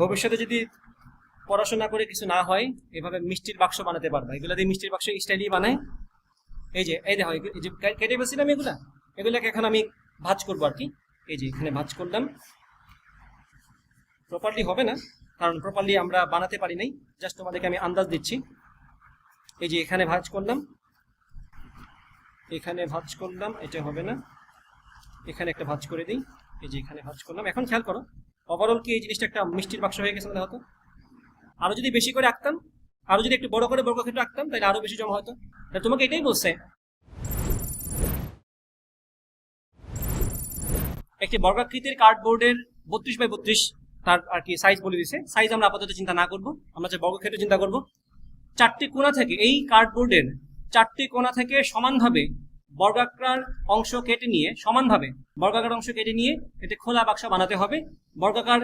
ভবিষ্যতে যদি পড়াশোনা করে কিছু না হয়, এভাবে মিষ্টির বাক্স বানাতে পারবা। এগুলো দিয়ে মিষ্টির বাক্স স্টাইলই বানায়। এই যে, এই দেখো, এই যে কেটে বলছিলাম এগুলা? এগুলাকে এখন আমি ভাজ করব আর কি। এই যে, এখানে ভাজ করলাম। প্রপারলি হবে না, কারণ প্রপারলি আমরা বানাতে পারি নাই। জাস্ট তোমাদেরকে আমি আন্দাজ দিচ্ছি। এই যে, এখানে ভাজ করলাম। এখানে ভাজ করলাম, এটা হবে না। এখানে একটা ভাজ করে দিই। এই যে, এখানে ভাজ করলাম। এখন খেয়াল করো ওভারঅল কি এই জিনিসটা একটা মিষ্টির বাক্স হয়ে গেছে হতো আরও যদি বেশি করে আঁকতাম, আরও যদি একটু বড় করে বর্গক্ষেত্র আঁকতাম, তাহলে আরও বেশি জমা হতো। তা তোমাকে এটাই বলছে। একটি বর্গাকৃতির কার্ডবোর্ডের বত্রিশ বাই বত্রিশ, তার আর কি সাইজ বলে দিছে সাইজ আমরা আপাতত চিন্তা না করব। আমরা যে বর্গক্ষেত্র চিন্তা করব। চারটি কোণা থেকে, এই কার্ডবোর্ডের চারটি কোণা থেকে সমানভাবে বর্গাকার অংশ কেটে নিয়ে সমানভাবে, বর্গাকার অংশ কেটে নিয়ে এতে খোলা বাক্স বানাতে হবে। বর্গাকার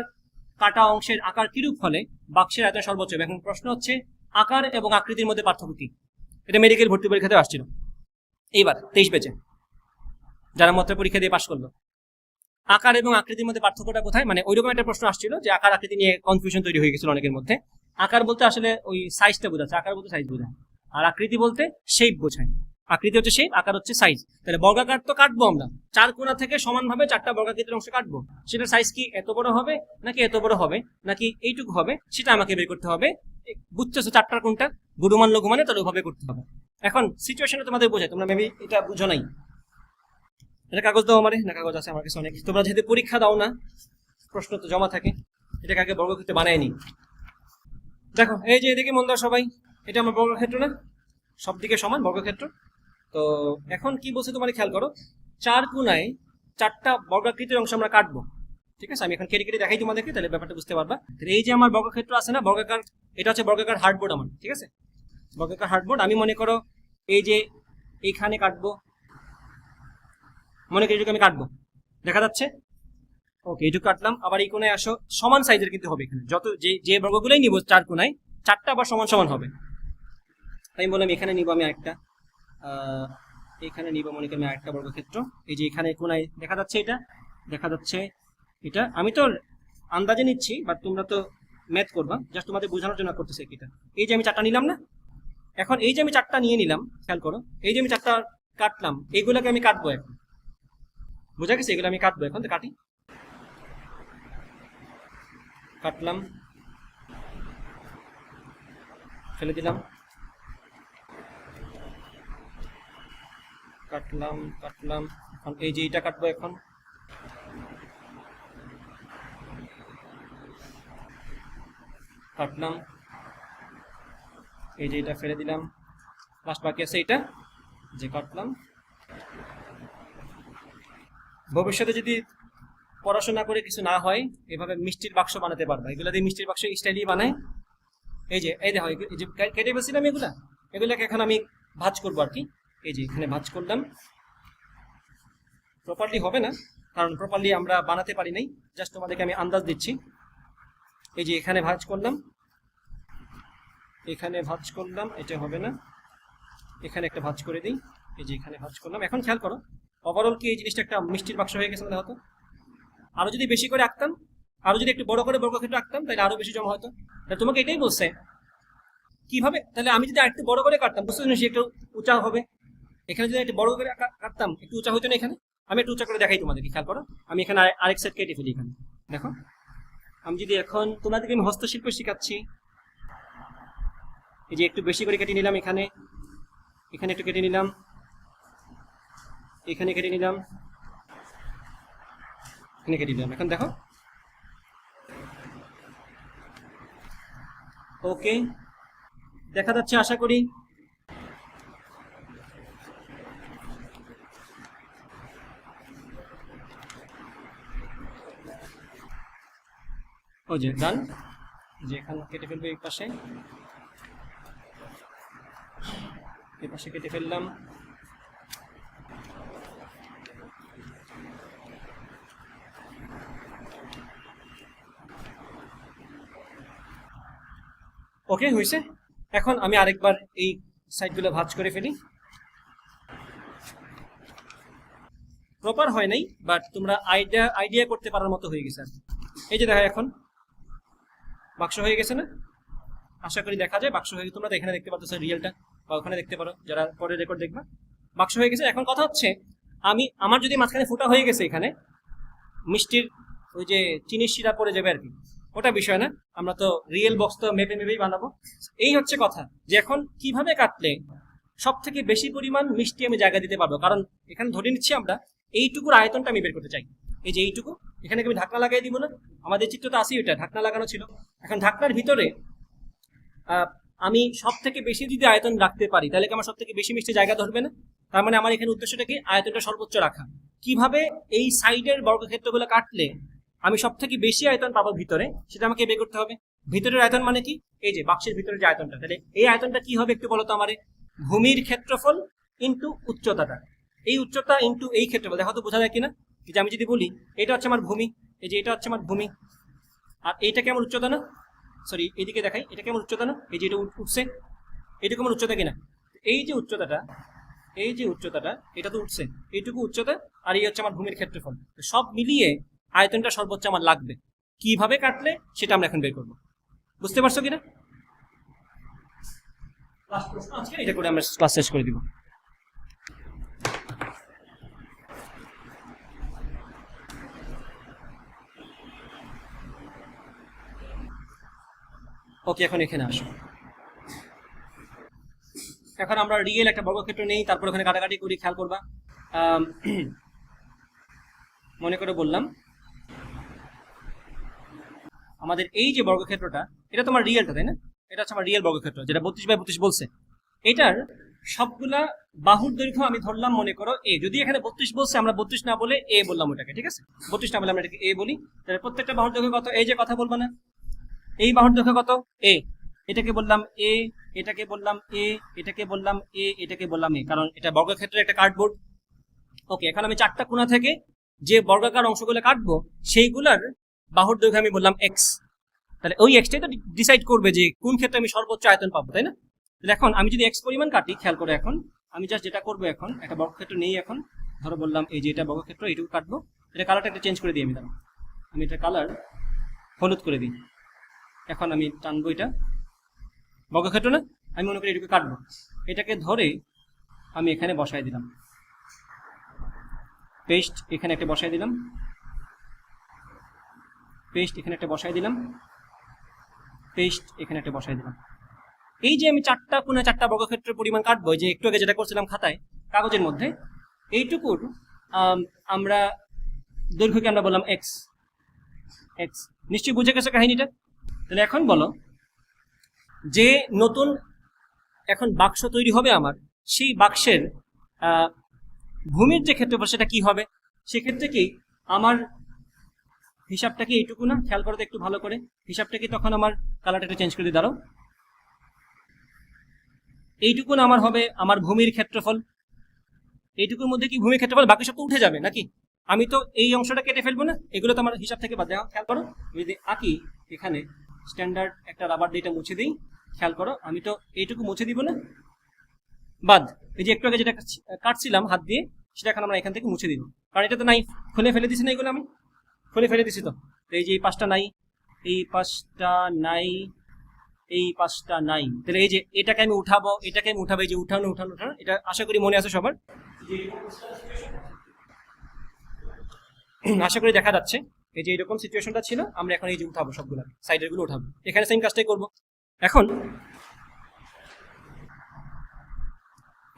কাটা অংশের আকার কিরূপ হলে বাক্সের আয়তন সর্বোচ্চ এখন প্রশ্ন হচ্ছে, আকার এবং আকৃতির মধ্যে পার্থক্য কি? এটা মেডিকেল ভর্তি পরীক্ষাতে আসছিল। এইবার, তেইশ বেচে যারা মধ্যে পরীক্ষা দিয়ে পাশ করল। আকার এবং আকৃতির মধ্যে পার্থক্যটা কোথায়? মানে ওইরকম একটা প্রশ্ন আসছিল যে আকার আকৃতি নিয়ে কনফিউশন তৈরি হয়ে গেছিল অনেকের মধ্যে। আকার বলতে আসলে ওই সাইজটা বোঝাচ্ছে, আকার বলতে সাইজ বোঝায়। আর আকৃতি বলতে শেপ বোঝায়। আকৃতি হচ্ছে শেপ আকার হচ্ছে সাইজ তাহলে বর্গাকার তো কাটবো আমরা। চার কোণা থেকে সমানভাবে চারটা বর্গাকৃতির অংশ কাটবো। সেটা সাইজ কি এত বড় হবে, নাকি এত বড় হবে, নাকি এইটুকু হবে, সেটা আমাকে বের করতে হবে। বুঝতেছো চারটার কোনটা গুরুমান লঘুমানে তাহলে ওভাবে করতে হবে। এখন সিচুয়েশনে তোমাদের বোঝায় তোমরা মেবি এটা বুঝো নাই। এটা কাগজ দাও আমারে, না কাগজ আছে, আমার কাছে অনেক। তোমরা যেহেতু পরীক্ষা দাও না, প্রশ্ন তো জমা থাকে এটাকে আগে বর্গক্ষেত্রে বানায় নি দেখো, এই যে এদিকে মন দাও সবাই, এটা আমার বর্গক্ষেত্র না? সব দিকে সমান বর্গক্ষেত্র। তো এখন কি বলছে তোমার খেয়াল করো? চার কোনায় চারটা বর্গাকৃতির অংশ আমরা কাটবো। ঠিক আছে? আমি এখন কেটে কেটে দেখাই তোমাদেরকে, তাহলে ব্যাপারটা বুঝতে পারবা। এই যে আমার বর্গক্ষেত্র আছে না, বর্গাকার, এটা হচ্ছে বর্গাকার হার্ডবোর্ড আমার, ঠিক আছে? বর্গাকার হার্ডবোর্ড, আমি মনে করো এই যে এইখানে কাটবো। মনে করি আমি কাটবো। দেখা যাচ্ছে? ওকে, এটুকু কাটলাম। আবার এই কোনায় আসো, সমান সাইজের কিন্তু হবে এখানে। যত যে যে বর্গগুলোই নিব, চার কোনায় চারটা আবার সমান সমান হবে। আমি বললাম এখানে নিব আমি আরেকটা। এখানে নিব মনে করি আমি আরেকটা বর্গক্ষেত্র। এই যে এখানে কোনায় দেখা যাচ্ছে এটা, দেখা যাচ্ছে এটা। আমি তো আন্দাজে নিচ্ছি বাট তোমরা তো ম্যাথ করবা। জাস্ট তোমাদের বোঝানোর জন্য করতেছে এটা। এই যে আমি চারটা নিলাম না? এখন এই যে আমি চারটা নিয়ে নিলাম, খেয়াল করো। এই যে আমি চারটা কাটলাম, এইগুলোকে আমি কাটবো এখন। বোঝা গেছে? এগুলো আমি কাটবো এখন, তো কাটি। কাটলাম। ফেলে দিলাম। কাটলাম কাটলাম। এখন এই যে এইটা কাটবো এখন। কাটলাম। এই যে এটা ফেলে দিলাম। লাস্ট বাকি আছে এটা যে কাটলাম। ভবিষ্যতে যদি পড়াশোনা করে কিছু না হয়, এভাবে মিষ্টির বাক্স বানাতে পারবা। এগুলো দিয়ে মিষ্টির বাক্স স্টাইলই বানায় এই যে, এই দেখো, এই যে কেটে বলছিলাম এগুলা? এগুলাকে এখন আমি ভাজ করব আর কি। এই যে এখানে ভাজ করলাম। প্রপারলি হবে না, কারণ প্রপারলি আমরা বানাতে পারি নাই। জাস্ট তোমাদেরকে আমি আন্দাজ দিচ্ছি। এই যে এখানে ভাজ করলাম। এখানে ভাজ করলাম, এটা হবে না। এখানে একটা ভাজ করে দিই। এই যে এখানে ভাজ করলাম। এখন খেয়াল করো ওভারঅল কি এই জিনিসটা একটা মিষ্টির বাক্স হয়ে গেছে মনে হতো আরও যদি বেশি করে আঁকতাম আরও যদি একটু বড় করে বর্গক্ষেত্র আঁকতাম, তাহলে আরও বেশি জমা হতো। তাহলে তোমাকে এটাই বলছে, কীভাবে? তাহলে আমি যদি আরেকটু বড় করে কাটতাম, বুঝতে পারছি? একটু উঁচা হবে। এখানে যদি একটু বড় করে কাটতাম একটু উঁচা হতো না এখানে? আমি একটু উঁচা করে দেখাই তোমাদেরকে, খেয়াল করো। আমি এখানে আরে- আরেক সেট কেটে ফেলি এখানে। দেখো। আমি যদি এখন তোমাদেরকে আমি হস্তশিল্প শেখাচ্ছি, এই যে একটু বেশি করে কেটে নিলাম এখানে। এখানে একটু কেটে নিলাম। এখানে কেটে নিলাম। এখানে কেটে নিলাম। এখন দেখো। ওকে দেখা যাচ্ছে, আশা করি ও যে, ডান। যে এখানে কেটে ফেলব এই পাশে। এই পাশে কেটে ফেললাম। ওকে, হয়েছে। এখন আমি আরেকবার এই সাইডগুলো ভাঁজ করে ফেলি। প্রপার হয় নাই বাট তোমরা আইডিয়া আইডিয়া করতে পারার মতো হয়ে গেছে। এই যে দেখো এখন। বাক্স হয়ে গেছে না? আশা করি দেখা যায়। বাক্স হয়ে গেছে। তোমরা এখানে দেখতে পাচ্ছ রিয়েলটা বা ওখানে দেখতে পারো। যারা পরে রেকর্ড দেখবা। বাক্স হয়ে গেছে। এখন কথা হচ্ছে, আমি, আমার যদি মাঝখানে ফোটা হয়ে গেছে এখানে, মিষ্টির ওই যে চিনির শিরা পড়ে যাবে আর কি। ওটা বিষয় না। আমরা তো রিয়েল বক্স তো মেপে মেপেই বানাবো। এই হচ্ছে কথা যে এখন কীভাবে কাটলে সব থেকে বেশি পরিমাণ মিষ্টি আমি জায়গা দিতে পারব? কারণ এখানে ধরে নিচ্ছি আমরা, এইটুকুর আয়তনটা আমি বের করতে চাই। এই যে এইটুকু, এখানে আমি ঢাকনা লাগাই দিব না? আমাদের চিত্র তো আসি ওইটা ঢাকনা লাগানো ছিল। এখন ঢাকনার ভিতরে আমি সব থেকে বেশি যদি আয়তন রাখতে পারি, তাহলে কি আমার সব থেকে বেশি মিষ্টি জায়গা ধরবে না? তার মানে আমার এখানে উদ্দেশ্যটা কি? আয়তনটা সর্বোচ্চ রাখা। কীভাবে এই সাইডের বর্গক্ষেত্রগুলো কাটলে আমি সব থেকে বেশি আয়তন পাবো ভিতরে, সেটা আমাকে বের করতে হবে। ভিতরের আয়তন মানে কি? এই যে বাক্সের ভিতরে যে আয়তনটা, তাহলে এই আয়তনটা কি হবে একটু বলো তো আমারে? ভূমির ক্ষেত্রফল ইন্টু উচ্চতাটা। এই উচ্চতা ইন্টু এই ক্ষেত্রফল, দেখো তো বোঝা যায় কিনা? যে আমি যদি বলি, এটা হচ্ছে আমার ভূমি, এই যে এটা হচ্ছে আমার ভূমি। আর এইটা কেমন উচ্চতা না? সরি এইদিকে দেখাই, এটা কেমন উচ্চতা না? এই যে এটা উঠছে এটা কেমন উচ্চতা কিনা? এই যে উচ্চতাটা, এই যে উচ্চতাটা, এটা তো উঠছে, এইটুকু উচ্চতা, আর এই হচ্ছে আমার ভূমির ক্ষেত্রফল। সব মিলিয়ে আয়তনটা সর্বোচ্চ আমার লাগবে। কীভাবে কাটলে, সেটা আমরা এখন বের করব। বুঝতে পারছ কিনা? এটা করে আমরা ক্লাস শেষ করে দিব। ওকে, এখন এখানে আসো। এখন আমরা রিয়েল একটা বর্গক্ষেত্র নেই, তারপর ওখানে কাটাকাটি করি, খেয়াল করবা। মনে করে বললাম, আমাদের এই যে বর্গক্ষেত্রটা, এটা তোমার রিয়েলটা তাই না? এটা হচ্ছে আমার রিয়েল বর্গক্ষেত্র, যেটা বত্রিশ বাই বত্রিশ বলছে। এটার সবগুলা বাহুর দৈর্ঘ্য আমি ধরলাম, মনে করো এ যদি এখানে বত্রিশ বলছে, আমরা বত্রিশ না বলে এ বললাম ওটাকে, ঠিক আছে? বত্রিশ না বলে আমরা এটাকে এ বলি। তাহলে প্রত্যেকটা বাহুর দৈর্ঘ্য কত? এই যে কথা বলব না। এই বাহুর দৈর্ঘ্য কত? এ এটাকে বললাম এ এটাকে বললাম এ এটাকে বললাম এ এটাকে বললাম এ কারণ এটা বর্গক্ষেত্রের একটা কার্ডবোর্ড। ওকে এখন আমি চারটা কোণা থেকে যে বর্গাকার অংশগুলো কাটবো, সেইগুলার বাহুর দৈর্ঘ্য আমি বললাম এক্স তাহলে ওই এক্সটাই তো ডিসাইড করবে যে কোন ক্ষেত্রে আমি সর্বোচ্চ আয়তন পাবো, তাই না? তাহলে এখন আমি যদি এক্স পরিমাণ কাটি, খেয়াল করে এখন, আমি জাস্ট যেটা করব এখন, একটা বর্গক্ষেত্র নেই এখন, ধরো বললাম এই যে এটা বর্গক্ষেত্র এইটুকু কাটবো, এটা কালারটা একটা চেঞ্জ করে দিই আমি, দাঁড়াও। আমি এটা কালার হলুদ করে দিই। এখন আমি টানবো এটা। বর্গক্ষেত্র না, আমি মনে করি এটুকু কাটবো। এটাকে ধরে আমি এখানে বসাই দিলাম। পেস্ট এখানে একটা বসাই দিলাম। পেস্ট এখানে একটা বসাই দিলাম। পেস্ট এখানে একটা বসাই দিলাম। এই যে আমি চারটা কোনা চারটা বর্গক্ষেত্রের পরিমাণ কাটবো যে একটু আগে যেটা করছিলাম খাতায়, কাগজের মধ্যে, এইটুকুর আমরা দৈর্ঘ্যকে আমরা বললাম এক্স এক্স নিশ্চয়ই বুঝে গেছে কাহিনীটা? তাহলে এখন বলো। যে নতুন এখন বাক্স তৈরি হবে আমার, সেই বাক্সের ভূমির যে ক্ষেত্রফল, সেটা কি হবে? সেক্ষেত্রে কি আমার হিসাবটা কি এইটুকু না? খেয়াল করো একটু ভালো করে। হিসাবটা কি তখন আমার কালারটা একটু চেঞ্জ করে দিয়ে দাঁড়াও। এইটুকুন আমার হবে আমার ভূমির ক্ষেত্রফল। এইটুকুর মধ্যে কি ভূমির ক্ষেত্রফল? বাকি সব তো উঠে যাবে নাকি? আমি তো এই অংশটা কেটে ফেলব না, এগুলো তো আমার হিসাব থেকে বাদ দেওয়া। খেয়াল করো যদি আঁকি এখানে স্ট্যান্ডার্ড একটা রাবার দিয়ে এটা মুছে দিই। খেয়াল করো, আমি তো এইটুকু মুছে দিব না? বাদ, এই যে একটু আগে যেটা কাটছিলাম হাত দিয়ে, সেটা এখন আমরা এখান থেকে মুছে দিব। কারণ এটা তো নাই, খুলে ফেলে দিছি না এগুলো আমি? খুলে ফেলে দিছি তো। এই যে এই পাঁচটা নাই, এই পাঁচটা নাই, এই পাঁচটা নাই। তাহলে এই যে এটাকে আমি উঠাবো, এটাকে আমি উঠাবো, এই যে উঠানো উঠানো উঠানো, এটা আশা করি মনে আছে সবার? আশা করি দেখা যাচ্ছে। এই যে এরকম সিচুয়েশনটা ছিল, আমরা এখন এই যে উঠাবো সবগুলো সাইডেরগুলো উঠাবো। এখানে সেম কাজটাই করব। এখন,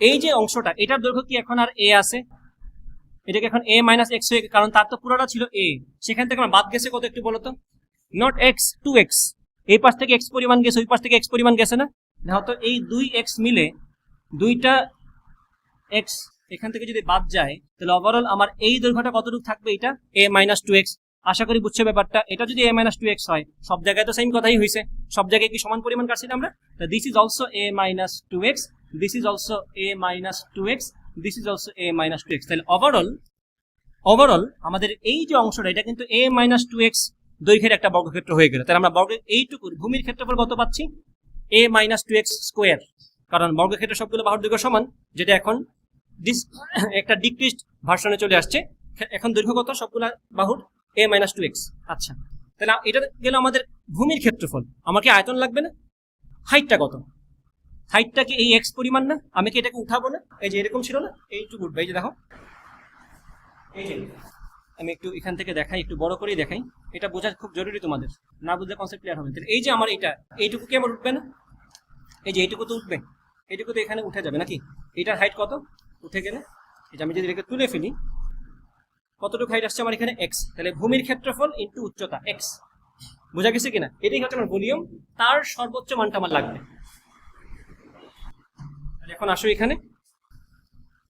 এই যে অংশটা, এটার দৈর্ঘ্য কি এখন আর এ আছে? এটাকে এখন এ মাইনাস এক্স হয়ে, কারণ তার তো পুরোটা ছিল এ সেখান থেকে আমার বাদ গেছে কত একটু বলো তো? নট এক্স টু এক্স এই পাশ থেকে এক্স পরিমাণ গেছে, ওই পাশ থেকে এক্স পরিমাণ গেছে না? দেখো তো এই দুই এক্স মিলে দুইটা এক্স এখান থেকে যদি বাদ যায়, তাহলে ওভারঅল আমার এই দৈর্ঘ্যটা কতটুকু থাকবে এটা? এ মাইনাস টু এক্স আশা করি বুঝছে ব্যাপারটা। এটা যদি এ মাইনাস টু এক্স হয়, সব জায়গায় তো সেম কথাই হয়েছে সব জায়গায় কি সমান পরিমাণ কাটছি আমরা? This is also a minus two x this is also a minus two x this is also a minus two x তাহলে ওভারঅল ওভারঅল আমাদের এই যে অংশটা, এটা কিন্তু এ মাইনাস টু এক্স দৈর্ঘ্যের একটা বর্গক্ষেত্র হয়ে গেল। তাহলে আমরা বর্গের এইটুকুর ভূমির ক্ষেত্রফল কত পাচ্ছি? A minus two x square কারণ বর্গক্ষেত্র সবগুলো বাহুর দৈর্ঘ্য সমান, যেটা এখন ডিস একটা ডিক্রিস্ট ভার্সনে চলে আসছে। এখন দৈর্ঘ্য কত? সবগুলা বাহুর এ মাইনাস টু এক্স আচ্ছা। তাহলে এটা গেল আমাদের ভূমির ক্ষেত্রফল। আমাকে আয়তন লাগবে না? হাইটটা কত? হাইটটা কি এই এক্স পরিমাণ না? আমি কি এটাকে উঠাবো না? এই যে এরকম ছিল না? এইটুকু উঠবে। এই যে দেখো। এই যে। আমি একটু এখান থেকে দেখাই একটু বড় করেই দেখাই। এটা বোঝা খুব জরুরি তোমাদের। না বুঝলে কনসেপ্ট ক্লিয়ার হবে তাহলে এই যে আমার এটা এইটুকু কি আমার উঠবে না? এই যে এইটুকু তো উঠবে। এইটুকু তো এখানে উঠে যাবে নাকি? এটার হাইট কত? উঠে গেলে এই যে আমি যদি এটাকে তুলে ফেলি কতটুকু হাইট আসছে আমার এখানে? এক্স তাহলে ভূমির ক্ষেত্রফল ইন্টু উচ্চতা এক্স বোঝা গেছে কিনা? এটাই হচ্ছে আমার ভলিউম। তার সর্বোচ্চ মানটা আমার লাগবে। এখন আসো এখানে।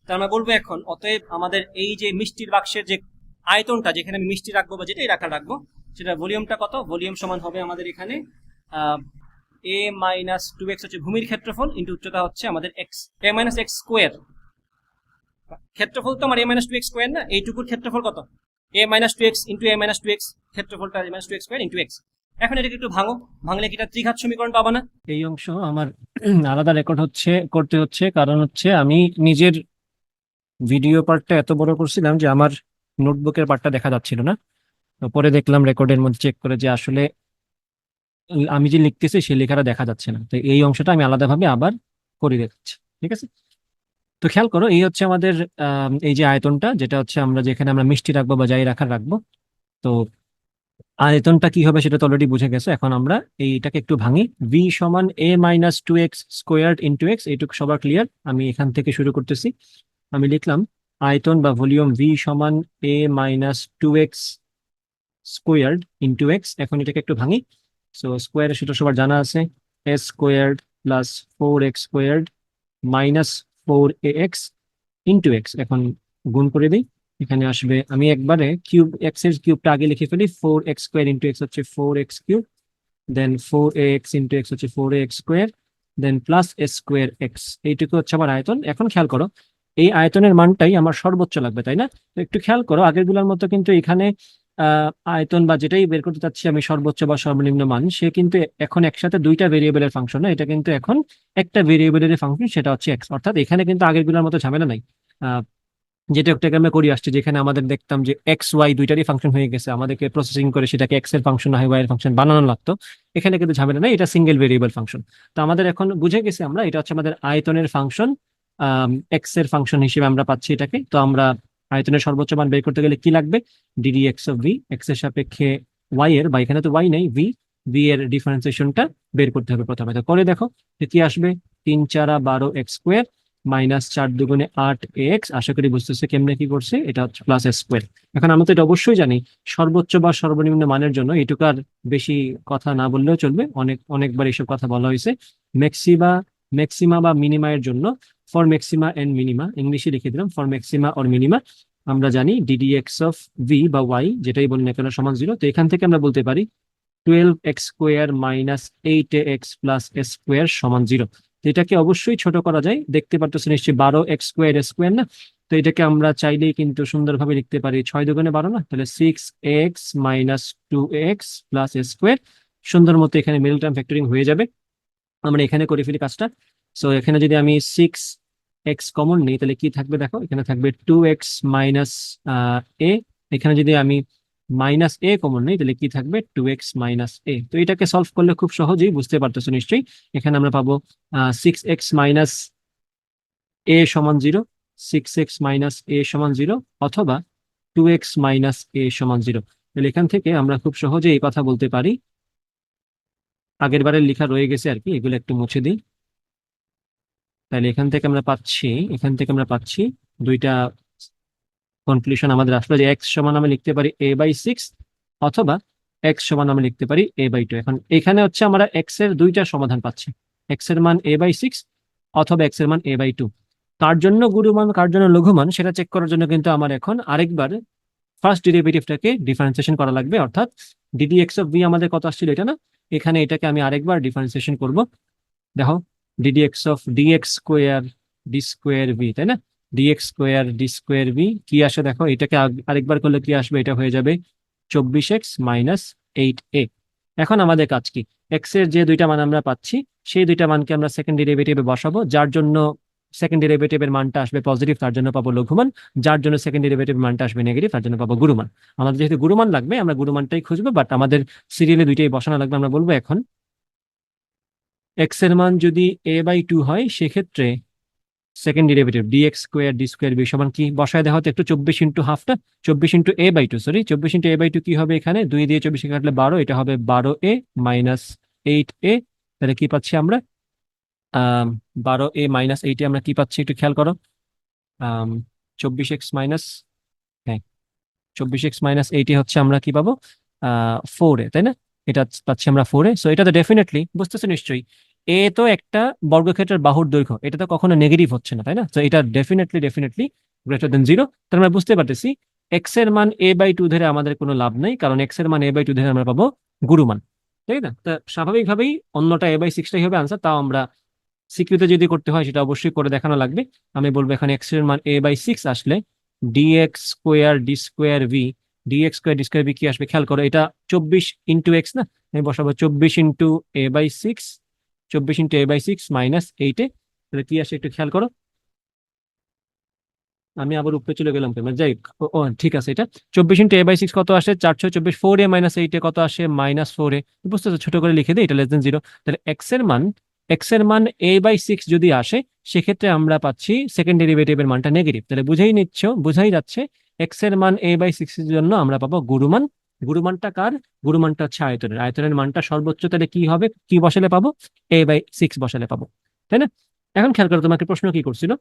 তা আমরা বলব এখন, অতএব আমাদের এই যে মিষ্টির বাক্সের যে আয়তনটা, যেখানে আমি মিষ্টি রাখব বা যেটাই রাখা রাখব সেটা ভলিউমটা কত? ভলিউম সমান হবে আমাদের এখানে এ মাইনাস টু এক্স হচ্ছে ভূমির ক্ষেত্রফল ইন্টু উচ্চতা হচ্ছে আমাদের x a minus x square ক্ষেত্রফল তো আমার a minus two x square না, এইটুকুর ক্ষেত্রফল কত? A minus two x into a minus two x ক্ষেত্রফলটা a minus two x square into x এখন এটাকে একটু ভাঙো, ভাঙলে কি এটা ত্রিঘাত সমীকরণ পাবা না? এই অংশ আমার আলাদা রেকর্ড হচ্ছে, করতে হচ্ছে, কারণ হচ্ছে আমি নিজের ভিডিও পার্টটা এত বড় করছিলাম যে আমার নোটবুকের পার্টটা দেখা যাচ্ছিল না। পরে দেখলাম রেকর্ডের মধ্যে চেক করে যে আসলে আমি যে লিখতেছি সেই লেখাটা দেখা যাচ্ছে না। তো এই অংশটা আমি আলাদাভাবে আবার করে দেখাচ্ছি, ঠিক আছে? তো খেয়াল করো এই হচ্ছে আমাদের আম, এই যে আয়তনটা যেটা হচ্ছে আমরা যেখানে আমরা মিষ্টি রাখব বা যাই রাখার রাখব। তো আয়তনটা কি হবে সেটা তো অলরেডি বুঝে গেছো। এখন আমরা এইটাকে একটু ভাঙি। ভি সমান a minus two x square into x এইটুকু সবার ক্লিয়ার আমি এখান থেকে শুরু করতেছি। আমি লিখলাম আয়তন বা ভলিউম ভি সমান a minus two x squared into x এখন এটাকে একটু ভাঙি। সো স্কোয়ারের সেটা সবার জানা আছে। A squared plus four x squared minus four a x into x এখন গুণ করে দিই। এখানে আসবে, আমি একবারে কিউব এক্সের কিউবটা আগে লিখে ফেলি। Four x square into x হচ্ছে four x cube then four a x into x হচ্ছে four x square then plus a square x এইটুকু হচ্ছে আমার আয়তন। এখন খেয়াল করো, এই আয়তনের মানটাই আমার সর্বোচ্চ লাগবে, তাই না? একটু খেয়াল করো, আগেরগুলোর মতো কিন্তু এখানে আয়তন বা যেটাই বের করতে চাচ্ছি আমি সর্বোচ্চ বা সর্বনিম্ন মান, সে কিন্তু এখন একসাথে দুইটা ভেরিয়েবলের ফাংশন না, এটা কিন্তু এখন একটা ভেরিয়েবলের ফাংশন সেটা হচ্ছে এক্স অর্থাৎ এখানে কিন্তু আগেরগুলোর মতো ঝামেলা নাই। যেটা একটাকে আমরা করি আসছি, যেখানে আমাদের দেখতাম যে এক্স ওয়াই দুইটারই ফাংশন হয়ে গেছে, আমাদেরকে প্রসেসিং করে সেটাকে এক্সের ফাংশন হয় ওয়াই এর ফাংশন বানানো লাগতো। এখানে কিন্তু ঝামেলা নাই, এটা সিঙ্গেল ভেরিয়েবল ফাংশন তো আমাদের এখন বুঝে গেছে আমরা, এটা হচ্ছে আমাদের আয়তনের ফাংশন এক্সের ফাংশন হিসেবে আমরা পাচ্ছি এটাকে। তো আমরা আয়তনের সর্বোচ্চ মান বের করতে গেলে কি লাগবে? ডিডি এক্স অফ ভি এক্সের সাপেক্ষে ওয়াই এর, বা এখানে তো ওয়াই নেই ভি ভি এর ডিফারেন্সিয়েশনটা বের করতে হবে প্রথমে। তো করে দেখো কি আসবে? তিন চারা বারো এক্স স্কোয়ার মাইনাস চার দুগুণে আট এক্স আশা করি বুঝতেছে কেমনে কি করছে? এটা হচ্ছে প্লাস স্কোয়ার এখন আমরা তো এটা অবশ্যই জানি, সর্বোচ্চ বা সর্বনিম্ন মানের জন্য এটুকার বেশি কথা না বললেও চলবে, অনেক, অনেকবার এসব কথা বলা হয়েছে। ম্যাক্সিমা ম্যাক্সিমা বা মিনিমা এর জন্য ফর ম্যাক্সিমা এন্ড মিনিমা ইংলিশে লিখে দিলাম ফর ম্যাক্সিমা অর মিনিমা আমরা জানি d d x of v বা ওয়াই যেটাই বলি না কেন, সমান জিরো তো এখান থেকে আমরা বলতে পারি twelve x square minus eight x plus square সমান জিরো এটাকে অবশ্যই ছোট করা যায়। দেখতে পারতেছো নিশ্চয়ই বারো এক্স স্কোয়ার স্কোয়ার না? তো এটাকে আমরা চাইলেই কিন্তু সুন্দরভাবে লিখতে পারি ছয় দোকানে বারো না? তাহলে six x minus two x plus square সুন্দর মতো এখানে মিডল টার্ম ফ্যাক্টরিং হয়ে যাবে। আমরা এখানে করে ফেলি কাজটা। সো এখানে যদি আমি সিক্স এক্স কমন নেই, তাহলে কি থাকবে দেখো? এখানে থাকবে টু এক্স মাইনাস এ এখানে যদি আমি মাইনাস এ কমন নেই, তাহলে কি থাকবে? টু এক্স মাইনাস এ তো এটাকে সলভ করলে খুব সহজেই বুঝতে পারতেছো নিশ্চয়ই? এখানে আমরা পাবো সিক্স এক্স মাইনাস এ সমান zero six x minus a সমান জিরো অথবা টু এক্স মাইনাস এ সমান জিরো তাহলে এখান থেকে আমরা খুব সহজে এই কথা বলতে পারি। আগের বারের লেখা রয়ে গেছে আর কি, এগুলো একটু মুছে দিই। তাহলে এখান থেকে আমরা পাচ্ছি, এখান থেকে আমরা পাচ্ছি দুইটা কনক্লুশন আমাদের আসলে যে এক্স সমান আমি লিখতে পারি এ বাই সিক্স অথবা এক্স সমান আমি লিখতে পারি এ বাই টু এখন এখানে হচ্ছে আমরা এক্সের দুইটা সমাধান পাচ্ছি। এক্সের মান এ বাই সিক্স অথবা এক্সের মান এ বাই টু কার জন্য গুরুমান, কার জন্য লঘুমান সেটা চেক করার জন্য কিন্তু আমার এখন আরেকবার ফার্স্ট ডেরিভেটিভটাকে ডিফারেন্সিয়েশন করা লাগবে, অর্থাৎ ডিডি এক্স অফ ভি আমাদের কত আসছিল এটা না? এখানে এটাকে আমি আরেকবার ডিফারেন্সিয়েশন করব। দেখো d d x of d x square d square v তাই না? D x square d square v কি আসে দেখো? এটাকে আরেকবার করলে কি আসবে? এটা হয়ে যাবে চব্বিশ এক্স মাইনাস এইট এ এখন আমাদের কাজ কি? এক্সের যে দুইটা মান আমরা পাচ্ছি, সেই দুইটা মানকে আমরা সেকেন্ড ডেরিভেটিভে বসাবো, যার জন্য সেকেন্ড ডেরিভেটিভের মানটা আসবে পজিটিভ তার জন্য পাবো লঘুমান, যার জন্য সেকেন্ড ডেরিভেটিভ মানটা আসবে নেগেটিভ তার জন্য পাবো গুরুমান। আমাদের যেহেতু গুরুমান লাগবে, আমরা গুরুমানটাই খুঁজবো বাট আমাদের সিরিয়ালে দুইটাই বসানো লাগবে, আমরা বলব এখন এক্সের মান যদি এ বাই টু হয় সেক্ষেত্রে second derivative d x square d square b সমান কি? বসায় দেওয়া হতো একটু চব্বিশ ইন্টু হাফটা চব্বিশ into a by two sorry চব্বিশ ইন্টু এ বাই টু কি হবে এখানে? দুই দিয়ে চব্বিশ কাটলে বারো এটা হবে বারো এ মাইনাস এইট এ তাহলে কি পাচ্ছি আমরা? আম, বারো এ মাইনাস এইটে আমরা কি পাচ্ছি? একটু খেয়াল করো। চব্বিশ এক্স মাইনাস হ্যাঁ চব্বিশ এক্স মাইনাস এইটে হচ্ছে আমরা কি পাবো? ফোর এ তাই না? এটা পাচ্ছি আমরা ফোর সো এটা তো ডেফিনেটলি বুঝতেছো নিশ্চয়ই এ তো একটা বর্গক্ষেত্রের বাহুর দৈর্ঘ্য, এটা তো কখনো নেগেটিভ হচ্ছে না, তাই না? তো এটা definitely definitely greater than zero তার আমরা বুঝতে পারতেছি এক্সের মান এ বাই টু ধরে আমাদের কোনো লাভ নেই, কারণ এক্সের মান এ বাই টু ধরে আমরা পাবো গুরুমান তাই না তা স্বাভাবিকভাবেই অন্যটা এ বাই সিক্সটাই হবে আনসার তাও আমরা স্বীকৃত যদি করতে হয়, সেটা অবশ্যই করে দেখানো লাগবে। আমি বলব এখানে এক্সের মান এ বাই সিক্স আসলে d x square d square v d x square d square v কি আসবে? খেয়াল করো, এটা চব্বিশ ইন্টু এক্স না? আমি বসাবো চব্বিশ ইন্টু এ বাই সিক্স চব্বিশ into a by six minus এইটে তাহলে কি আসে একটু খেয়াল করো। আমি আবার উপরে চলে গেলাম কেন যাই ও ঠিক আছে এটা। চব্বিশ ইন্টু এ বাই সিক্স কত আসে? চারশো চব্বিশ ফোর এ মাইনাস এইটে কত আসে? Minus four a. বুঝতেছো ছোট করে লিখে দিই, এটা লেস দেন জিরো তাহলে এক্সের মান এক্সের মান এ বাই সিক্স যদি আসে, সেক্ষেত্রে আমরা পাচ্ছি সেকেন্ড ডেরিভেটিভের মানটা নেগেটিভ তাহলে বুঝেই নিচ্ছ, বুঝাই যাচ্ছে এক্সের মান এ বাই সিক্স এর জন্য আমরা পাবো গুরুমান। গুরুমানটা কার? গুরুমানটা হচ্ছে আয়তনের। আয়তনের মানটা সর্বোচ্চ তাহলে কি হবে? কি বসালে পাবো? এ বাই সিক্স বসালে পাবো। তাই না? এখন খেয়াল করো তোমাকে প্রশ্ন কি করছিল?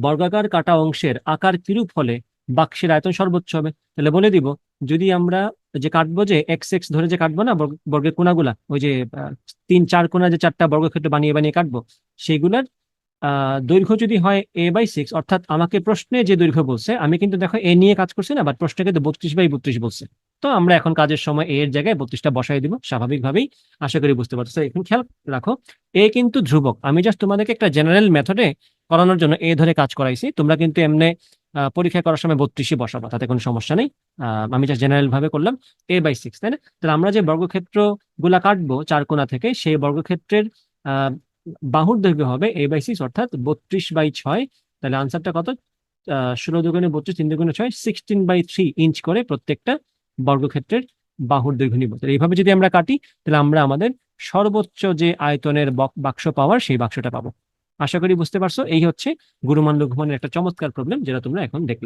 বর্গাকার কাটা অংশের আকার কিরূপ হলে বাক্সের আয়তন সর্বোচ্চ হবে? তাহলে বলে দিব, যদি আমরা যে কাটবো যে এক্স এক্স ধরে যে কাটবো না, বর্গ- বর্গের কোনাগুলা, ওই যে তিন, চার কোনা যে চারটা বর্গক্ষেত্র বানিয়ে বানিয়ে কাটবো, সেগুলার দৈর্ঘ্য যদি হয় এ বাই সিক্স অর্থাৎ আমাকে প্রশ্নে যে দৈর্ঘ্য বলছে, আমি কিন্তু দেখো এ নিয়ে কাজ করছি না বাট প্রশ্নে কিন্তু বত্রিশ বাই বত্রিশ বলছে। তো আমরা এখন কাজের সময় এর জায়গায় বত্রিশটা বসাই দিব, স্বাভাবিকভাবেই আশা করি বুঝতে পারছ। এখন খেয়াল রাখো এ কিন্তু ধ্রুবক। আমি জাস্ট তোমাদেরকে একটা জেনারেল মেথডে করানোর জন্য এ ধরে কাজ করাইছি। তোমরা কিন্তু এমনি পরীক্ষা করার সময় বত্রিশই বসাবো, তাতে কোনো সমস্যা নেই। আমি জাস্ট জেনারেল ভাবে করলাম এ বাই সিক্স তাই না? তাহলে আমরা যে বর্গক্ষেত্রগুলা কাটবো চার কোণা থেকে, সেই বর্গক্ষেত্রের বাহুর দৈর্ঘ্য হবে এ বাই সিক্স অর্থাৎ বত্রিশ বাই ছয়। তাহলে আনসারটা কত? ষোলো দুগুণে বত্রিশ, তিন দুগুণে ছয় সিক্সটিন বাই থ্রি ইঞ্চ করে প্রত্যেকটা বর্গক্ষেত্রের বাহুর দৈর্ঘ্য নিব তাহলে এইভাবে যদি আমরা কাটি, তাহলে আমরা আমাদের সর্বোচ্চ যে আয়তনের বাক্স পাওয়ার সেই বাক্সটা পাবো। আশা করি বুঝতে পারছ? এই হচ্ছে গুরুমান লঘুমানের একটা চমৎকার প্রবলেম যেটা তোমরা এখন দেখলে।